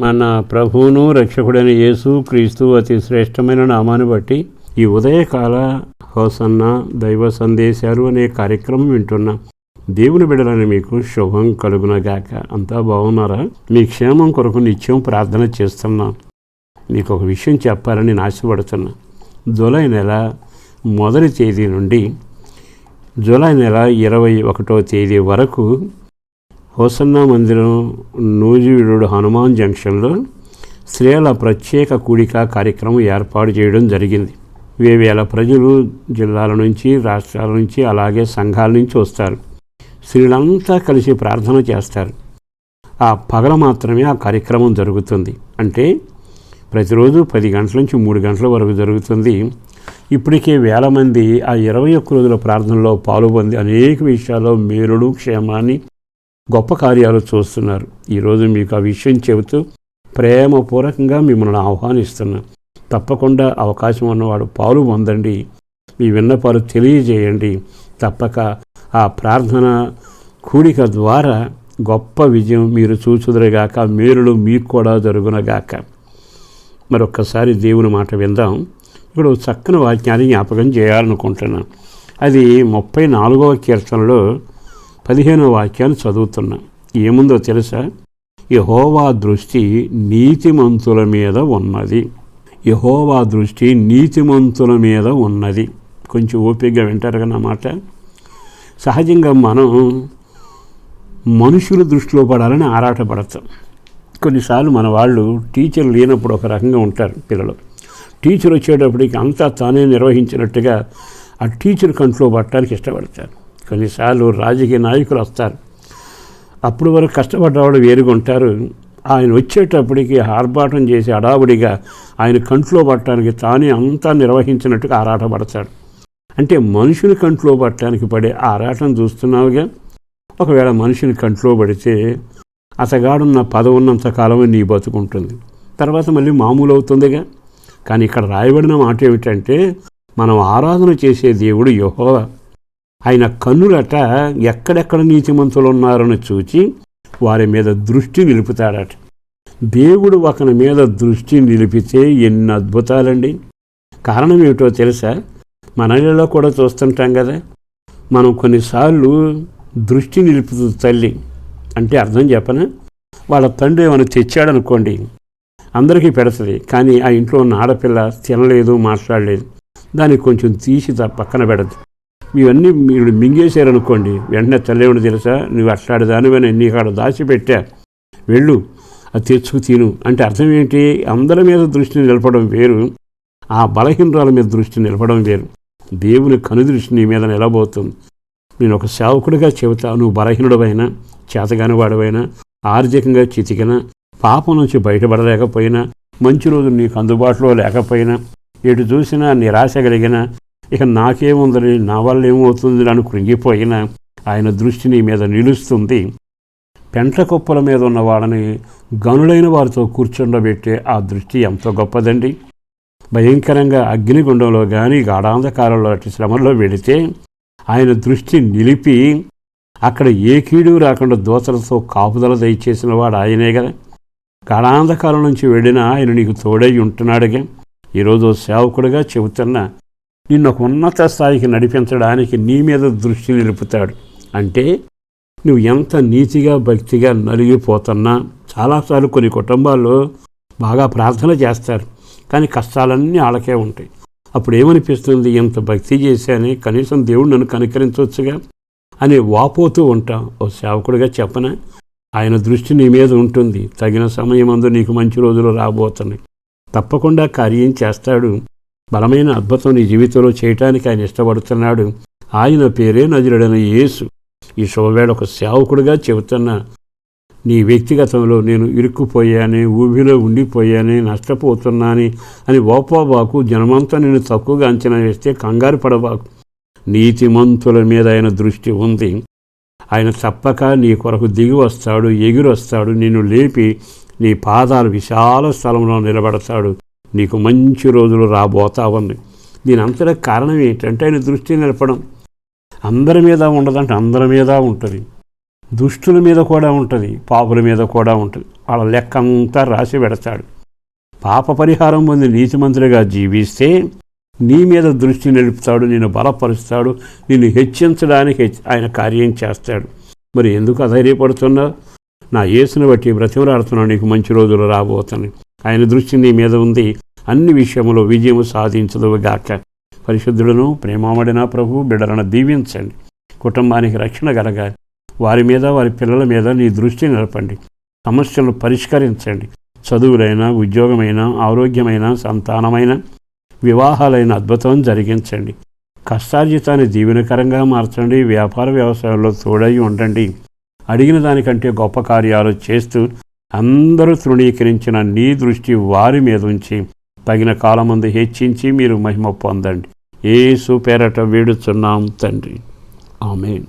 మన ప్రభువును రక్షకుడైన యేసు క్రీస్తు అతి శ్రేష్టమైన నామాన్ని బట్టి ఈ ఉదయకాల హోసన్న దైవ సందేశాలు అనే కార్యక్రమం వింటున్నాం. దేవుని బిడలని మీకు శుభం కలుగునగాక. అంతా బాగున్నారా? మీ క్షేమం కొరకు నిత్యం ప్రార్థన చేస్తున్నాం. మీకు ఒక విషయం చెప్పాలని నేను జూలై నెల మొదటి తేదీ నుండి జూలై నెల ఇరవై ఒకటో తేదీ వరకు హోసన్న మందిరం నూజివీడు హనుమాన్ జంక్షన్లో స్త్రీల ప్రత్యేక కూడిక కార్యక్రమం ఏర్పాటు చేయడం జరిగింది. వేవేల ప్రజలు జిల్లాల నుంచి రాష్ట్రాల నుంచి అలాగే సంఘాల నుంచి వస్తారు. స్త్రీలంతా కలిసి ప్రార్థన చేస్తారు. ఆ పగల మాత్రమే ఆ కార్యక్రమం జరుగుతుంది. అంటే ప్రతిరోజు పది గంటల నుంచి మూడు గంటల వరకు జరుగుతుంది. ఇప్పటికే వేల మంది ఆ ఇరవై ఒక్క రోజుల ప్రార్థనలో పాల్గొంది అనేక విషయాల్లో మేలుడు క్షేమాన్ని గొప్ప కార్యాలు చూస్తున్నారు. ఈరోజు మీకు ఆ విషయం చెబుతూ ప్రేమపూర్వకంగా మిమ్మల్ని ఆహ్వానిస్తున్నా. తప్పకుండా అవకాశం ఉన్నవాడు పాలు పొందండి. మీ విన్నపాలు తెలియజేయండి. తప్పక ఆ ప్రార్థన కూడిక ద్వారా గొప్ప విజయం మీరు చూచుదురుగాక మేలులు మీకు కూడా జరుగునగాక. మరొక్కసారి దేవుని మాట విందాం. ఇప్పుడు చక్కని వాక్యాన్ని జ్ఞాపకం చేయాలనుకుంటున్నాను అది ముప్పై నాలుగవ కీర్తనలో పదిహేనో వాక్యాన్ని చదువుతున్నాం. ఏముందో తెలుసా? యహోవా దృష్టి నీతిమంతుల మీద ఉన్నది. యహోవా దృష్టి నీతిమంతుల మీద ఉన్నది. కొంచెం ఓపికగా వింటారు కదా మాట? సహజంగా మనం మనుషుల దృష్టిలో పడాలని ఆరాటపడతాం. కొన్నిసార్లు మన వాళ్ళు టీచర్ లేనప్పుడు ఒక రకంగా ఉంటారు పిల్లలు. టీచర్ వచ్చేటప్పటికి అంతా తానే నిర్వహించినట్టుగా ఆ టీచర్ కంట్లో పట్టడానికి ఇష్టపడతారు. కొన్నిసార్లు రాజకీయ నాయకులు వస్తారు. అప్పుడు వరకు కష్టపడ్డవాడు వేరుగా ఉంటారు. ఆయన వచ్చేటప్పటికి ఆర్భాటం చేసి అడావుడిగా ఆయన కంట్లో పట్టడానికి తానే అంతా నిర్వహించినట్టుగా ఆరాటపడతాడు. అంటే మనుషుని కంట్లో పట్టడానికి పడే ఆరాటం చూస్తున్నావుగా? ఒకవేళ మనిషిని కంట్లో పడితే అతగాడున్న పదవున్నంత కాలమే నీ బతుకుంటుంది. తర్వాత మళ్ళీ మామూలు అవుతుందిగా కానీ ఇక్కడ రాయబడిన మాట ఏమిటంటే మనం ఆరాధన చేసే దేవుడు యహోవా. ఆయన కన్నులట ఎక్కడెక్కడ నీతిమంతులు ఉన్నారని చూచి వారి మీద దృష్టి నిలుపుతాడట దేవుడు ఒకని మీద దృష్టి నిలిపితే ఎన్ని అద్భుతాలండి. కారణం ఏమిటో తెలుసా? మనలో కూడా చూస్తుంటాం కదా. మనం కొన్నిసార్లు దృష్టి నిలుపుతుంది తల్లి అంటే అర్థం చెప్పనా? వాళ్ళ తండ్రి ఏమైనా తెచ్చాడనుకోండి అందరికీ పెడుతుంది కానీ ఆ ఇంట్లో ఉన్న ఆడపిల్ల తినలేదు మాట్లాడలేదు దానికి కొంచెం తీసి పక్కన పెడదు ఇవన్నీ మీరు మింగేశారనుకోండి వెంటనే తల్లేమని తెలుసా నువ్వు అట్లాడు దానివని నీకు అక్కడ దాచిపెట్టా వెళ్ళు అది తెచ్చుకు తిను. అంటే అర్థం ఏంటి? అందరి మీద దృష్టిని నిలపడం వేరు ఆ బలహీనరాల మీద దృష్టిని నిలపడం వేరు. దేవుని కనుదృష్టి నీ మీద నిలబోతుంది. నేను ఒక సేవకుడిగా చెబుతా నువ్వు బలహీనుడవైనా చేతగాని వాడవైనా ఆర్థికంగా చితికిన పాపం నుంచి బయటపడలేకపోయినా మంచి రోజు నీకు అందుబాటులో లేకపోయినా ఎటు చూసినా నిరాశ కలిగిన ఇక నాకేముందని నా వల్ల ఏమవుతుంది అని కృంగిపోయిన ఆయన దృష్టి నీ మీద నిలుస్తుంది. పెంట కుప్పల మీద ఉన్న వాళ్ళని గనులైన వారితో కూర్చుండబెట్టే ఆ దృష్టి ఎంతో గొప్పదండి. భయంకరంగా అగ్నిగుండంలో కానీ గాఢాంధకారంలో అటు శ్రమల్లో వెళితే ఆయన దృష్టి నిలిపి అక్కడ ఏ కీడు రాకుండా దోతలతో కాపుదల దయచేసిన వాడు ఆయనే కదా. గాఢాంధకారం నుంచి వెళ్ళినా ఆయన నీకు తోడై ఉంటున్నాడుగా. ఈరోజు సేవకుడిగా చెబుతున్నా నిన్ను ఒక ఉన్నత స్థాయికి నడిపించడానికి నీ మీద దృష్టి నిలుపుతాడు. అంటే నువ్వు ఎంత నీతిగా భక్తిగా నలిగిపోతున్నా చాలాసార్లు కొన్ని కుటుంబాల్లో బాగా ప్రార్థన చేస్తారు. కానీ కష్టాలన్నీ వాళ్ళకే ఉంటాయి. అప్పుడు ఏమనిపిస్తుంది ఎంత భక్తి చేశానే కనీసం దేవుడు నన్ను కనికరించవచ్చుగా అని వాపోతూ ఉంటాం. ఓ సేవకుడిగా చెప్పన? ఆయన దృష్టి నీ మీద ఉంటుంది. తగిన సమయం అందు నీకు మంచి రోజులు రాబోతున్నాయి. తప్పకుండా కార్యం చేస్తాడు. బలమైన అద్భుతం నీ జీవితంలో చేయటానికి ఆయన ఇష్టపడుతున్నాడు. ఆయన పేరే నజరుడైన యేసు. ఈ శుభవేళ ఒక సేవకుడిగా చెబుతున్నా నీ వ్యక్తిగతంలో నేను ఇరుక్కుపోయాను ఊబిలో ఉండిపోయాను నష్టపోతున్నాను అని ఓపోబాకు జనమంతా నేను తక్కువగా అంచనా వేస్తే కంగారు పడబాకు. నీతిమంతుల మీద ఆయన దృష్టి ఉంది. ఆయన తప్పక నీ కొరకు దిగి వస్తాడు ఎగిరొస్తాడు నిన్ను లేపి నీ పాదాలు విశాల స్థలంలో నిలబడతాడు. నీకు మంచి రోజులు రాబోతా ఉంది దీని అంతటా కారణం ఏంటంటే ఆయన దృష్టి నిలపడం. అందరి మీద ఉండదంటే అందరి మీద ఉంటుంది. దుష్టుల మీద కూడా ఉంటుంది పాపుల మీద కూడా ఉంటుంది. వాళ్ళ లెక్క అంతా రాసి పెడతాడు. పాప పరిహారం పొంది నీతిమంతుడిగా జీవిస్తే నీ మీద దృష్టి నిలుపుతాడు నిన్ను బలపరుస్తాడు నిన్ను హెచ్చించడానికి హెచ్- ఆయన కార్యం చేస్తాడు. మరి ఎందుకు అధైర్యపడుతున్నావు నా యేసుని బట్టి బ్రతిమలాడుతున్నావు నీకు మంచి రోజులు రాబోతున్నాయి. ఆయన దృష్టి నీ మీద ఉంది. అన్ని విషయములో విజయం సాధించదువుగాక పరిశుద్ధులను ప్రేమామడిన ప్రభు బిడలను దీవించండి. కుటుంబానికి రక్షణ కలగాలి. వారి మీద వారి పిల్లల మీద నీ దృష్టి నిలపండి. సమస్యలను పరిష్కరించండి. చదువులైన ఉద్యోగమైన ఆరోగ్యమైన సంతానమైన వివాహాలైన అద్భుతం జరిగించండి. కష్టార్జితాన్ని దీవెనకరంగా మార్చండి. వ్యాపార వ్యవసాయంలో తోడై ఉండండి. అడిగిన దానికంటే గొప్ప కార్యాలు చేస్తూ అందరూ తృణీకరించిన నీ దృష్టి వారి మీద ఉంచి తగిన కాలమందు హెచ్చించి మీరు మహిమ పొందండి. ఏసు పేరట వేడుచున్నాం తండ్రి. ఆమెన్.